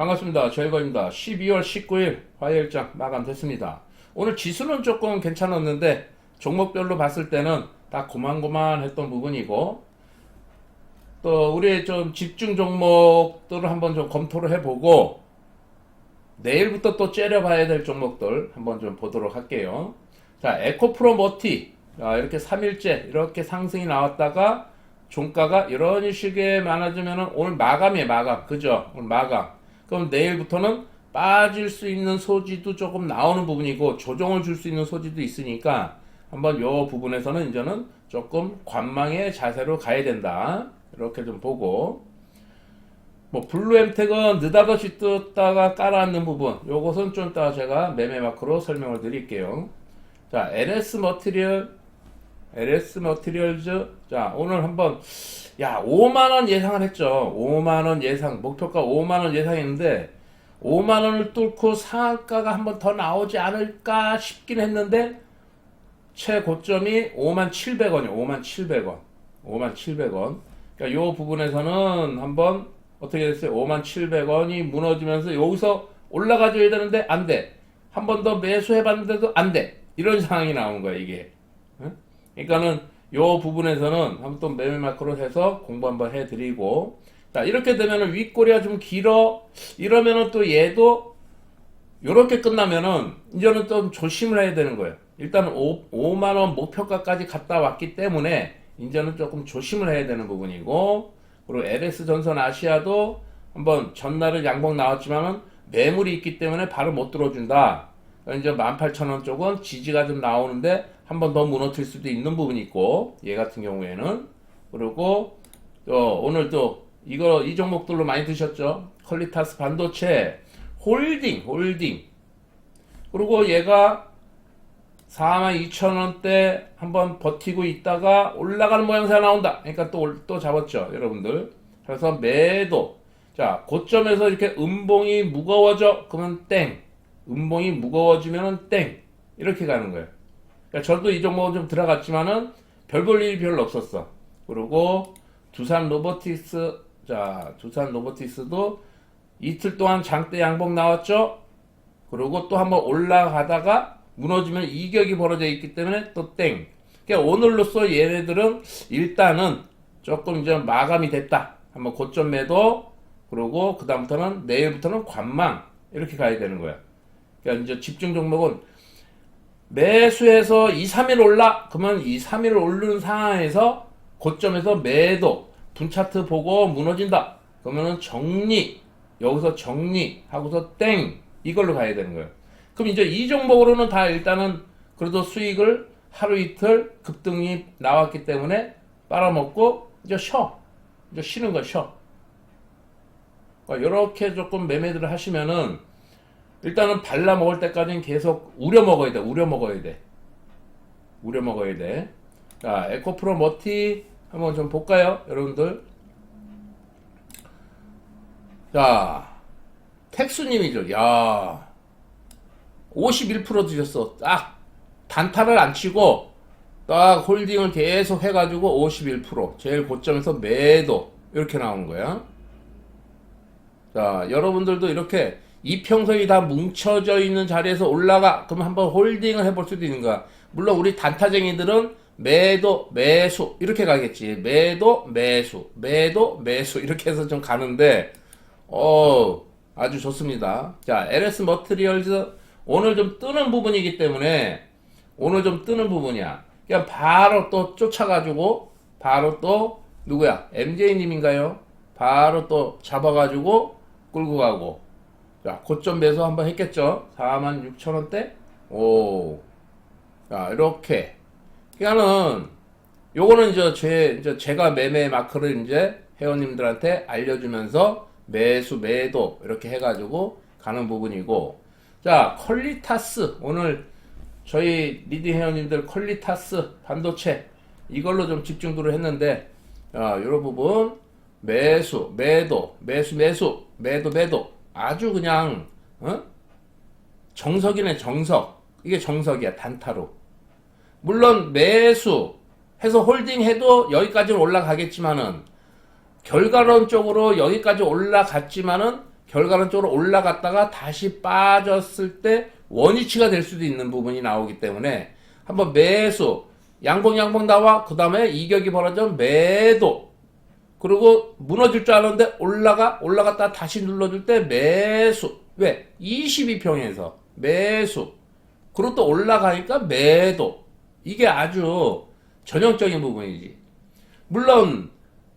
반갑습니다. 저희거입니다. 12월 19일 화요일장 마감됐습니다. 오늘 지수는 조금 괜찮았는데 종목별로 봤을 때는 다 고만고만했던 부분이고 또 우리 좀 집중 종목들을 한번 좀 검토를 해보고 내일부터 또 째려봐야 될 종목들 한번 좀 보도록 할게요. 자, 에코프로 머티 자, 이렇게 3일째 이렇게 상승이 나왔다가 종가가 이런 식의 많아지면은 오늘 마감이에요 마감 그죠 오늘 마감 그럼 내일부터는 빠질 수 있는 소지도 조금 나오는 부분이고 조정을 줄 수 있는 소지도 있으니까 한번 요 부분에서는 이제는 조금 관망의 자세로 가야 된다. 이렇게 좀 보고. 뭐 블루엠텍은 느닷없이 떴다가 깔아앉는 부분. 요것은 좀 이따 제가 매매 마크로 설명을 드릴게요. 자 LS 머티리얼. LS 머티리얼즈. 자 오늘 한번 야 5만원 예상을 했죠. 5만원 예상 목표가 5만원 예상했는데 5만원을 뚫고 상한가가 한 번 더 나오지 않을까 싶긴 했는데 최고점이 5만 700원이요 5만 700원 5만 700원. 그러니까 요 부분에서는 한번 어떻게 됐어요? 5만 700원이 무너지면서 여기서 올라가줘야 되는데 안돼. 한 번 더 매수해봤는데도 안돼. 이런 상황이 나온 거야 이게. 응? 그러니까는 요 부분에서는 한번 또 매매 마크로 해서 공부 한번 해드리고. 자 이렇게 되면은 윗꼬리가 좀 길어. 이러면은 또 얘도 요렇게 끝나면은 이제는 좀 조심을 해야 되는 거예요. 일단 5, 5만원 목표가까지 갔다 왔기 때문에 이제는 조금 조심을 해야 되는 부분이고. 그리고 LS 전선 아시아도 한번 전날은 양봉 나왔지만은 매물이 있기 때문에 바로 못 들어준다. 이제 18,000원 쪽은 지지가 좀 나오는데 한 번 더 무너뜨릴 수도 있는 부분이 있고 얘 같은 경우에는. 그리고 또 오늘 또 이거 이 종목들로 많이 드셨죠? 퀄리타스 반도체 홀딩 홀딩. 그리고 얘가 42,000원대 한번 버티고 있다가 올라가는 모양새가 나온다. 그러니까 또, 올- 또 잡았죠 여러분들. 그래서 매도. 자 고점에서 이렇게 음봉이 무거워져. 그러면 땡. 음봉이 무거워지면은 땡. 이렇게 가는 거예요. 그러니까 저도 이 종목은 좀 들어갔지만은 별 볼 일이 별로 없었어. 그리고 두산 로보틱스 자 두산 로보틱스도 이틀 동안 장대 양봉 나왔죠. 그리고 또 한번 올라가다가 무너지면 이격이 벌어져 있기 때문에 또 땡. 그러니까 오늘로써 얘네들은 일단은 조금 이제 마감이 됐다. 한번 고점 매도 그리고 그 다음부터는 내일부터는 관망 이렇게 가야 되는 거야. 그러니까 이제 집중 종목은 매수해서 2, 3일 올라 그러면 2, 3일 오르는 상황에서 고점에서 매도 분차트 보고 무너진다 그러면은 정리 여기서 정리 하고서 땡 이걸로 가야 되는 거예요. 그럼 이제 이 종목으로는 다 일단은 그래도 수익을 하루 이틀 급등이 나왔기 때문에 빨아먹고 이제 쉬어 이제 쉬는 거 쉬어. 그러니까 이렇게 조금 매매들을 하시면은 일단은 발라 먹을 때까지는 계속 우려 먹어야 돼. 우려 먹어야 돼. 우려 먹어야 돼. 자, 에코프로 머티 한번 좀 볼까요, 여러분들? 자, 택수님이죠. 야, 51% 드셨어. 딱 단타를 안 치고 딱 홀딩을 계속 해가지고 51% 제일 고점에서 매도 이렇게 나온 거야. 자, 여러분들도 이렇게 이평선이 다 뭉쳐져 있는 자리에서 올라가. 그럼 한번 홀딩을 해볼 수도 있는 거야. 물론 우리 단타쟁이들은 매도, 매수 이렇게 가겠지. 매도, 매수, 매도, 매수 이렇게 해서 좀 가는데 어 아주 좋습니다. 자, LS 머트리얼즈 오늘 좀 뜨는 부분이기 때문에 오늘 좀 뜨는 부분이야. 그냥 바로 또 쫓아가지고 바로 또 누구야? MJ님인가요? 바로 또 잡아가지고 끌고 가고 자 고점 매수 한번 했겠죠? 46,000원대? 오. 자 이렇게. 그러니까는 요거는 이제 제 이제 제가 매매 마크를 이제 회원님들한테 알려주면서 매수 매도 이렇게 해가지고 가는 부분이고. 자 퀄리타스. 오늘 저희 리딩 회원님들 퀄리타스 반도체 이걸로 좀 집중도를 했는데 아, 이런 부분 매수, 매도, 매수, 매수, 매도, 매도 아주 그냥 어? 정석이네 정석. 이게 정석이야 단타로. 물론 매수 해서 홀딩해도 여기까지는 올라가겠지만은 결과론적으로 여기까지 올라갔지만은 결과론적으로 올라갔다가 다시 빠졌을 때 원위치가 될 수도 있는 부분이 나오기 때문에 한번 매수. 양봉 양봉 나와. 그 다음에 이격이 벌어져 매도 그리고 무너질 줄 알았는데 올라가 올라갔다 다시 눌러줄 때 매수. 왜? 22평에서 매수. 그리고 또 올라가니까 매도. 이게 아주 전형적인 부분이지. 물론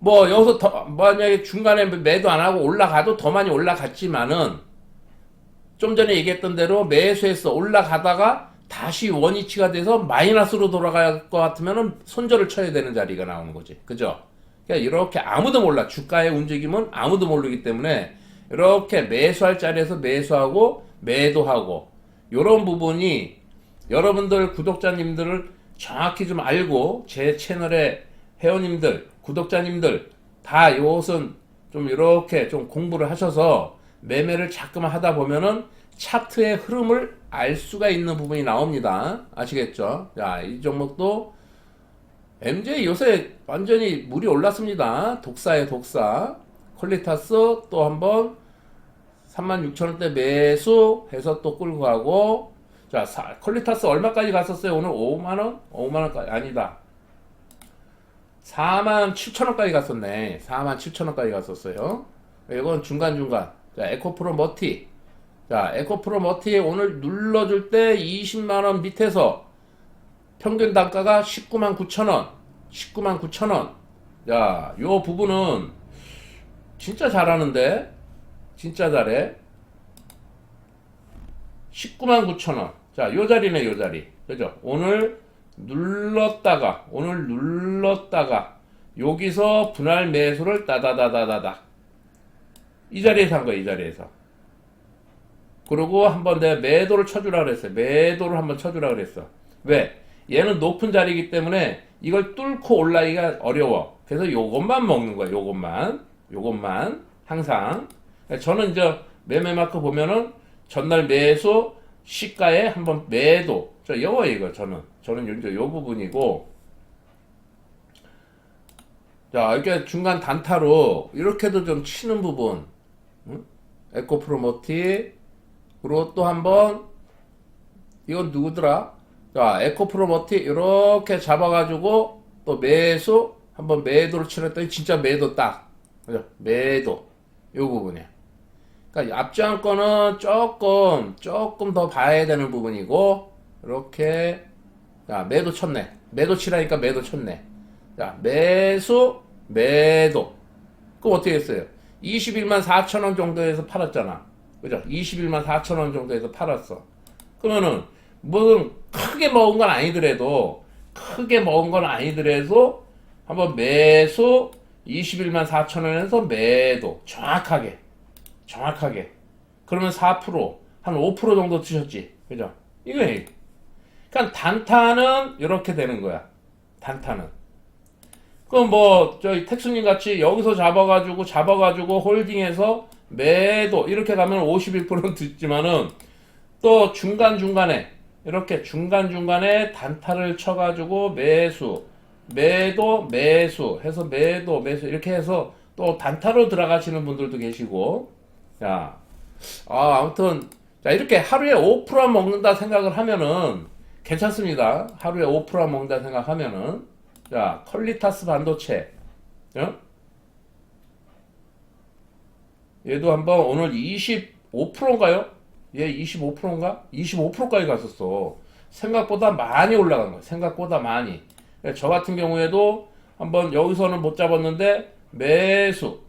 뭐 여기서 더 만약에 중간에 매도 안 하고 올라가도 더 많이 올라갔지만은 좀 전에 얘기했던 대로 매수해서 올라가다가 다시 원위치가 돼서 마이너스로 돌아갈 것 같으면은 손절을 쳐야 되는 자리가 나오는 거지. 그죠? 그러니까 이렇게 아무도 몰라. 주가의 움직임은 아무도 모르기 때문에 이렇게 매수할 자리에서 매수하고 매도하고 이런 부분이 여러분들 구독자님들을 정확히 좀 알고 제 채널의 회원님들, 구독자님들 다 이것은 좀 이렇게 좀 공부를 하셔서 매매를 자꾸만 하다 보면은 차트의 흐름을 알 수가 있는 부분이 나옵니다. 아시겠죠? 자, 이 종목도 MJ 요새 완전히 물이 올랐습니다. 독사에 독사. 퀄리타스 또 한번 36,000원대 매수해서 또 끌고 가고 자, 사- 퀄리타스 얼마까지 갔었어요? 오늘 5만원? 5만원까지 아니다. 4만 7천원까지 갔었네. 4만 7천원까지 갔었어요. 이건 중간중간. 자, 에코프로 머티. 자, 에코프로 머티 오늘 눌러줄 때 20만원 밑에서 평균 단가가 19만 9천 원. 19만 9천원. 자, 요 부분은 진짜 잘하는데? 진짜 잘해. 19만 9천 원. 자, 요 자리네, 요 자리. 그죠? 오늘 눌렀다가, 오늘 눌렀다가, 여기서 분할 매수를 따다다다다다. 이 자리에서 한 거야, 이 자리에서. 그리고 한 번 내가 매도를 쳐주라 그랬어요. 매도를 한번 쳐주라 그랬어. 왜? 얘는 높은 자리이기 때문에 이걸 뚫고 올라가기가 어려워. 그래서 요것만 먹는 거야, 요것만. 요것만. 항상. 저는 이제 매매 마크 보면은 전날 매수 시가에 한번 매도. 저 요거 이거 저는. 저는 이제 요 부분이고. 자, 이렇게 중간 단타로 이렇게도 좀 치는 부분. 응? 에코 프로모티. 그리고 또 한번 이건 누구더라? 자, 에코 프로모티 이렇게 잡아가지고 또 매수 한번 매도를 치렀더니 진짜 매도 딱. 그죠? 매도. 요 부분이야. 그러니까 앞장 거는 조금 조금 더 봐야 되는 부분이고 이렇게 자 매도 쳤네 매도 치라니까 매도 쳤네 자 매수 매도 그럼 어떻게 했어요 21만 4천 원 정도에서 팔았잖아 그죠 21만 4천 원 정도에서 팔았어 그러면은 무슨 크게 먹은 건 아니더라도 크게 먹은 건 아니더라도 한번 매수 21만 4천 원에서 매도 정확하게 정확하게. 그러면 4%, 한 5% 정도 드셨지. 그죠? 이거예요. 그러니까 단타는 이렇게 되는 거야. 단타는. 그럼 뭐, 저희 택수님 같이 여기서 잡아가지고, 잡아가지고 홀딩해서 매도, 이렇게 가면 51%는 듣지만은 또 중간중간에, 이렇게 중간중간에 단타를 쳐가지고 매수, 매도, 매수 해서 매도, 매수 이렇게 해서 또 단타로 들어가시는 분들도 계시고, 자, 아, 아무튼, 자, 이렇게 하루에 5% 먹는다 생각을 하면은 괜찮습니다. 하루에 5% 먹는다 생각하면은. 자, 퀄리타스 반도체. 어? 얘도 한번 오늘 25%인가요? 얘 25%인가? 25%까지 갔었어. 생각보다 많이 올라간 거야. 생각보다 많이. 저 같은 경우에도 한번 여기서는 못 잡았는데 매수.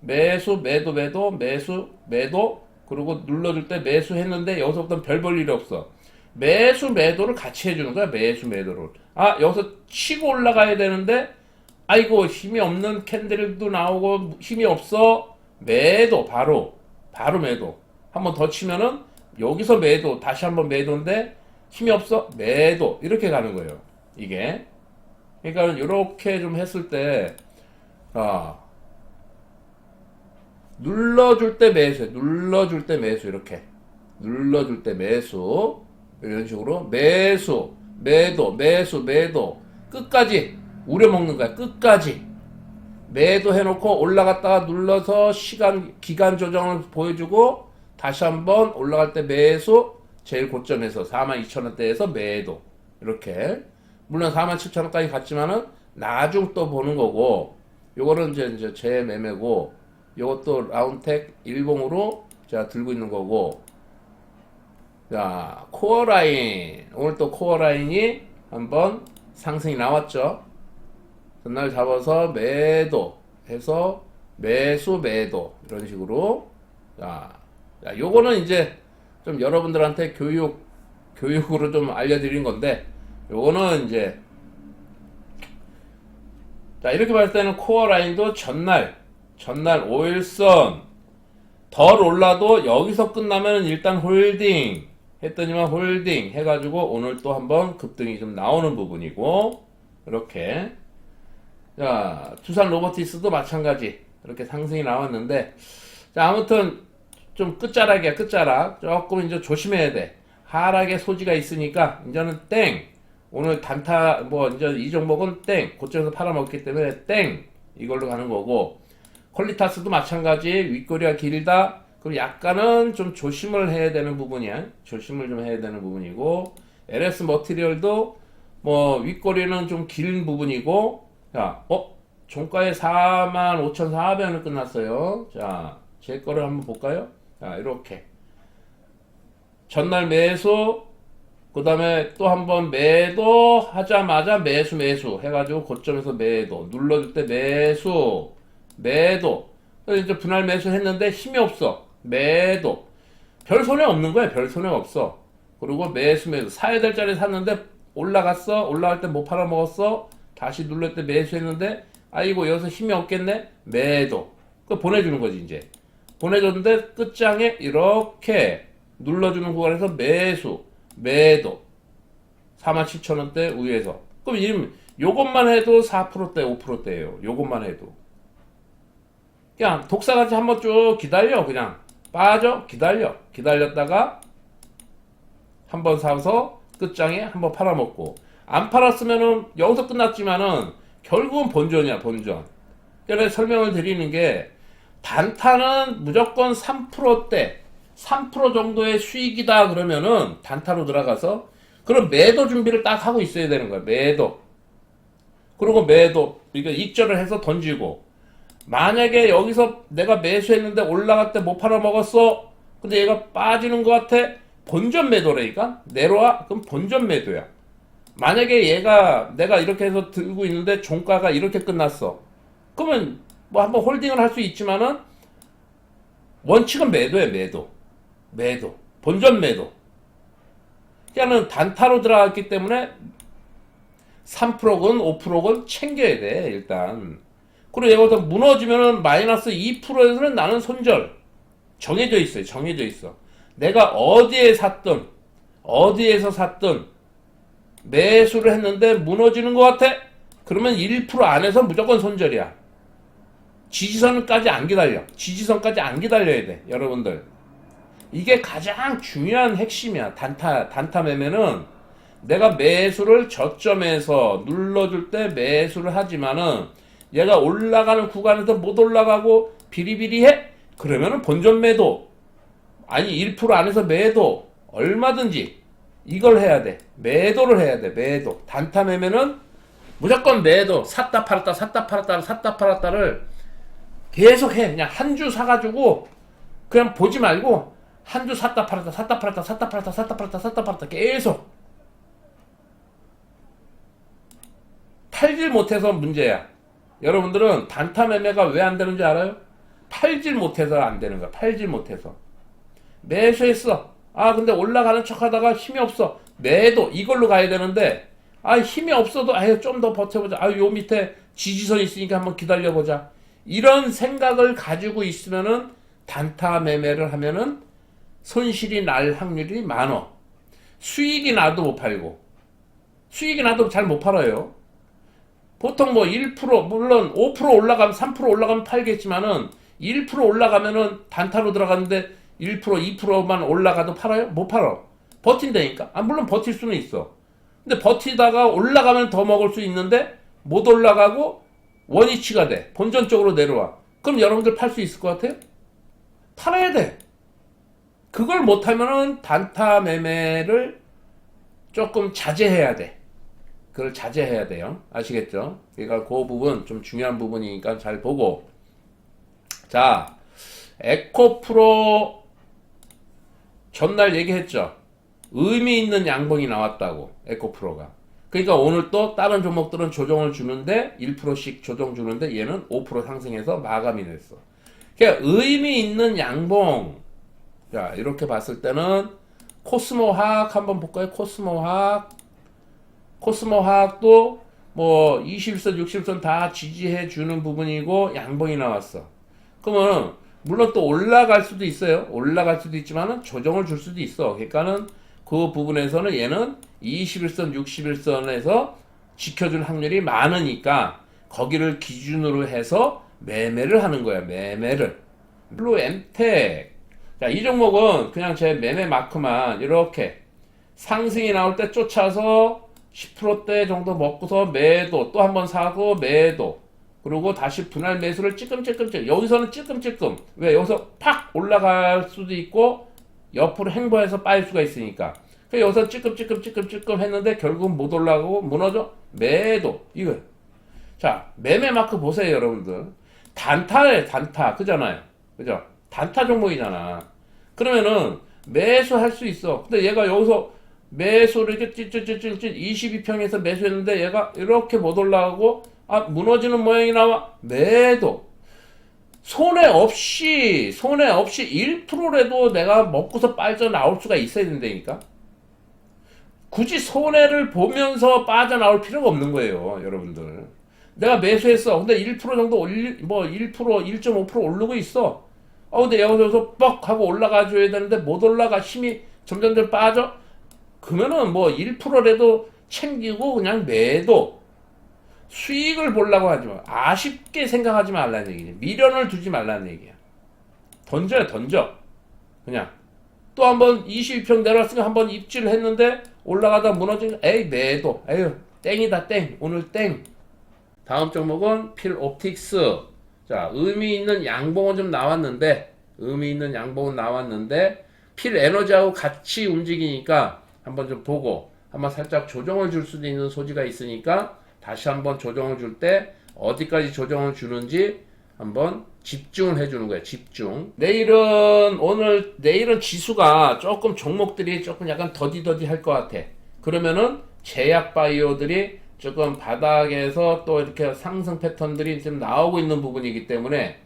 매수, 매도, 매도, 매수, 매도, 그리고 눌러줄 때 매수 했는데 여기서부터 별 볼 일이 없어. 매수, 매도를 같이 해주는 거야. 매수, 매도를. 아, 여기서 치고 올라가야 되는데, 아이고, 힘이 없는 캔들도 나오고, 힘이 없어. 매도, 바로. 바로 매도. 한번 더 치면은, 여기서 매도, 다시 한번 매도인데, 힘이 없어. 매도. 이렇게 가는 거예요. 이게. 그러니까, 이렇게 좀 했을 때, 아, 눌러줄 때 매수, 눌러줄 때 매수 이렇게 눌러줄 때 매수 이런 식으로 매수, 매도, 매수, 매도 끝까지 우려먹는 거야. 끝까지 매도 해놓고 올라갔다가 눌러서 시간 기간 조정을 보여주고 다시 한번 올라갈 때 매수 제일 고점에서 42,000원대에서 매도. 이렇게. 물론 47,000원까지 갔지만은 나중 또 보는 거고 요거는 이제 이제 제 매매고 요것도 라운텍 10으로 제가 들고 있는 거고. 자 코어 라인. 오늘 또 코어 라인이 한번 상승이 나왔죠. 전날 잡아서 매도 해서 매수 매도. 이런 식으로. 자, 자 요거는 이제 좀 여러분들한테 교육 교육으로 좀 알려드린 건데 요거는 이제 자 이렇게 봤을 때는 코어 라인도 전날 전날 5일선. 덜 올라도 여기서 끝나면 일단 홀딩 했더니만 홀딩 해가지고 오늘 또 한번 급등이 좀 나오는 부분이고 이렇게. 자 두산 로보티스도 마찬가지. 이렇게 상승이 나왔는데 자 아무튼 좀 끝자락이야 끝자락. 조금 이제 조심해야 돼. 하락의 소지가 있으니까 이제는 땡. 오늘 단타 뭐 이제 이 종목은 땡. 고점에서 팔아먹기 때문에 땡. 이걸로 가는 거고. 퀄리타스도 마찬가지. 윗꼬리가 길다. 그럼 약간은 좀 조심을 해야 되는 부분이야. 조심을 좀 해야 되는 부분이고. LS 머티리얼도 뭐 윗꼬리는 좀 긴 부분이고. 자, 어? 종가에 45,400원을 끝났어요. 자, 제 거를 한번 볼까요? 자, 이렇게. 전날 매수, 그 다음에 또 한 번 매도 하자마자 매수, 매수 해가지고 고점에서 매도. 눌러줄 때 매수, 매도. 이제 분할 매수 했는데 힘이 없어. 매도. 별 손해 없는 거야. 별 손해 없어. 그리고 매수, 매수. 사야 될 자리 샀는데 올라갔어. 올라갈 때 못 팔아먹었어. 다시 눌렀을 때 매수했는데 아이고 여기서 힘이 없겠네 매도 그 보내주는 거지 이제 보내줬는데 끝장에 이렇게 눌러주는 구간에서 매수 매도. 47,000원대 위에서. 그럼 이 요것만 해도 4%대 5%대예요. 요것만 해도. 그냥 독사같이 한번 쭉 기다려 그냥. 빠져 기다려. 기다렸다가 한번 사서 끝장에 한번 팔아먹고. 안 팔았으면은 여기서 끝났지만은 결국은 본전이야 본전. 그래서 설명을 드리는 게 단타는 무조건 3%대 3% 정도의 수익이다 그러면은 단타로 들어가서 그럼 매도 준비를 딱 하고 있어야 되는 거야 매도. 그리고 매도 그러니까 입절을 해서 던지고. 만약에 여기서 내가 매수했는데 올라갈 때 못 팔아먹었어? 근데 얘가 빠지는 것 같아? 본전 매도라니까? 내려와? 그럼 본전 매도야. 만약에 얘가 내가 이렇게 해서 들고 있는데 종가가 이렇게 끝났어. 그러면 뭐 한번 홀딩을 할 수 있지만은 원칙은 매도에 매도. 매도. 본전 매도. 그냥은 단타로 들어갔기 때문에 3%건 5%건 챙겨야 돼, 일단. 그리고 얘가 무너지면은 마이너스 2%에서는 나는 손절. 정해져 있어요, 정해져 있어. 내가 어디에 샀든, 어디에서 샀든, 매수를 했는데 무너지는 것 같아? 그러면 1% 안에서 무조건 손절이야. 지지선까지 안 기다려. 지지선까지 안 기다려야 돼, 여러분들. 이게 가장 중요한 핵심이야. 단타, 단타 매매는 내가 매수를 저점에서 눌러줄 때 매수를 하지만은 얘가 올라가는 구간에서 못 올라가고 비리비리해? 그러면은 본전 매도. 아니, 1% 안에서 매도. 얼마든지 이걸 해야 돼. 매도를 해야 돼. 매도. 단타 매매는 무조건 매도. 샀다 팔았다 샀다 팔았다 샀다 팔았다를 계속 해. 그냥 한 주 사가지고 그냥 보지 말고 한 주 샀다 팔았다 샀다 팔았다 샀다 팔았다 샀다 팔았다 샀다 팔았다 계속 팔질 못해서 문제야. 여러분들은 단타 매매가 왜 안 되는지 알아요? 팔질 못해서 안 되는 거야. 팔질 못해서. 매수했어. 아 근데 올라가는 척하다가 힘이 없어 매도 이걸로 가야 되는데 아 힘이 없어도 아유 좀 더 버텨보자 아요 밑에 지지선 있으니까 한번 기다려보자 이런 생각을 가지고 있으면은 단타 매매를 하면은 손실이 날 확률이 많어 수익이 나도 못 팔고 수익이 나도 잘 못 팔아요 보통 뭐 1% 물론 5% 올라가면 3% 올라가면 팔겠지만은 1% 올라가면은 단타로 들어갔는데 1% 2%만 올라가도 팔아요? 못 팔아. 버틴다니까. 아 물론 버틸 수는 있어. 근데 버티다가 올라가면 더 먹을 수 있는데 못 올라가고 원위치가 돼. 본전 쪽으로 내려와. 그럼 여러분들 팔 수 있을 것 같아요? 팔아야 돼. 그걸 못하면은 단타 매매를 조금 자제해야 돼. 그걸 자제해야 돼요. 아시겠죠? 그러니까 그 부분 좀 중요한 부분이니까 잘 보고. 자, 에코프로 전날 얘기했죠. 의미 있는 양봉이 나왔다고 에코프로가. 그러니까 오늘 또 다른 종목들은 조정을 주는데 1%씩 조정 주는데 얘는 5% 상승해서 마감이 됐어. 그러니까 의미 있는 양봉. 자, 이렇게 봤을 때는 코스모 화학 한번 볼까요? 코스모 화학. 코스모 화학도 뭐 21선, 60선 다 지지해 주는 부분이고 양봉이 나왔어. 그러면 물론 또 올라갈 수도 있어요. 올라갈 수도 있지만은 조정을 줄 수도 있어. 그러니까는 그 부분에서는 얘는 21선, 61선에서 지켜줄 확률이 많으니까 거기를 기준으로 해서 매매를 하는 거야. 매매를. 블루 엠텍. 자, 이 종목은 그냥 제 매매 마크만 이렇게 상승이 나올 때 쫓아서 10%대 정도 먹고서 매도 또 한 번 사고 매도 그리고 다시 분할 매수를 찔끔찔끔찔 여기서는 찔끔찔끔 왜 여기서 팍 올라갈 수도 있고 옆으로 행보해서 빠질 수가 있으니까. 그 여기서 찔끔찔끔찔끔찔끔 했는데 결국은 못 올라가고 무너져? 매도. 이거 자 매매 마크 보세요 여러분들. 단타에 단타. 그잖아요. 그죠? 단타 종목이잖아. 그러면은 매수할 수 있어. 근데 얘가 여기서 매수를 이렇게 찔찔찔찔찔 22평에서 매수했는데 얘가 이렇게 못 올라가고 아 무너지는 모양이 나와. 매도 손해 없이 손해 없이 1%라도 내가 먹고서 빠져나올 수가 있어야 된다니까? 굳이 손해를 보면서 빠져나올 필요가 없는 거예요 여러분들. 내가 매수했어. 근데 1% 정도 올리 뭐1% 1.5% 오르고 있어. 어 근데 여기서 뻑 하고 올라가 줘야 되는데 못 올라가. 힘이 점점점 빠져. 그러면은 뭐 1%라도 챙기고 그냥 매도 수익을 보려고 하지 마. 아쉽게 생각하지 말라는 얘기지. 미련을 두지 말라는 얘기야. 던져야 던져. 그냥. 또 한 번 22평 내려왔으니까 한 번 입질을 했는데 올라가다 무너진 거, 에이, 매도. 에휴, 땡이다, 땡. 오늘 땡. 다음 종목은 필 옵틱스. 자, 의미 있는 양봉은 좀 나왔는데, 의미 있는 양봉은 나왔는데, 필 에너지하고 같이 움직이니까 한번 좀 보고, 한번 살짝 조정을 줄 수도 있는 소지가 있으니까, 다시 한번 조정을 줄 때 어디까지 조정을 주는지 한번 집중을 해주는 거예요. 집중. 내일은 오늘 내일은 지수가 조금 종목들이 조금 약간 더디더디 할 것 같아. 그러면은 제약 바이오들이 조금 바닥에서 또 이렇게 상승 패턴들이 지금 나오고 있는 부분이기 때문에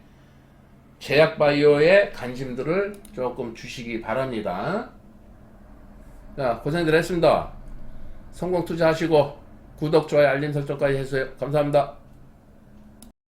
제약 바이오에 관심들을 조금 주시기 바랍니다. 자, 고생들 했습니다. 성공 투자하시고 구독, 좋아요, 알림 설정까지 해주세요. 감사합니다.